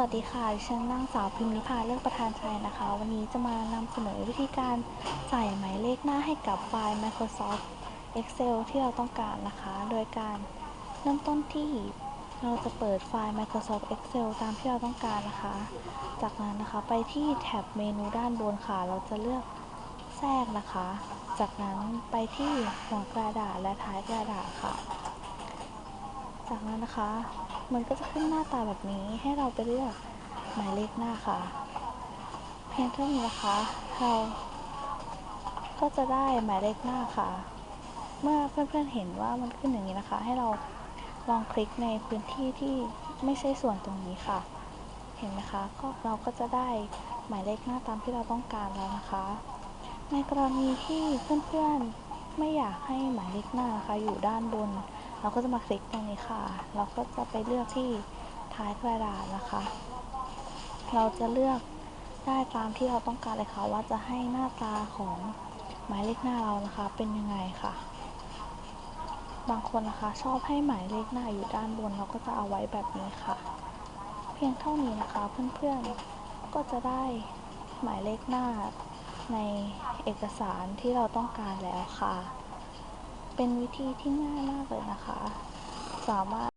วัสดีค่ะดิฉันนางสาวพิมพ์นิพาเลิกประธานชัยนะคะ วันนี้จะมานำเสนอวิธีการใส่หมายเลขหน้าให้กับไฟล์ Microsoft Excel ที่เราต้องการนะคะ โดยการเริ่มต้นที่เราจะเปิดไฟล์ Microsoft Excel ตามที่เราต้องการนะคะ จากนั้นนะคะไปที่แท็บเมนูด้านบนค่ะ เราจะเลือกแทรกนะคะ จากนั้นไปที่หัวกระดาษและท้ายกระดาษค่ะ จากนั้นนะคะ มันก็จะขึ้นหน้าตาแบบนี้ให้เราไปเลือกหมายเลขหน้าค่ะ เพียงเท่านี้นะคะ เราก็จะได้หมายเลขหน้าค่ะ เมื่อเพื่อนๆเห็นว่ามันขึ้นอย่างนี้นะคะ ให้เราลองคลิกในพื้นที่ที่ไม่ใช่ส่วนตรงนี้ค่ะ เห็นไหมคะ ก็เราก็จะได้หมายเลขหน้าตามที่เราต้องการแล้วนะคะ ในกรณีที่เพื่อนๆไม่อยากให้หมายเลขหน้านะคะ อยู่ด้านบน เราก็จะมาคลิกตรงนี้ค่ะ เราก็จะไปเลือกที่ท้ายกระดาษนะคะ เราจะเลือกได้ตามที่เราต้องการเลยค่ะ ว่าจะให้หน้าตาของหมายเลขหน้าเรานะคะ เป็นยังไงค่ะ บางคนนะคะ ชอบให้หมายเลขหน้าอยู่ด้านบน เราก็จะเอาไว้แบบนี้ค่ะ เพียงเท่านี้นะคะ เพื่อนๆก็จะได้หมายเลขหน้าในเอกสารที่เราต้องการแล้วค่ะ เป็นวิธีที่ง่ายมากเลยนะคะ สามารถ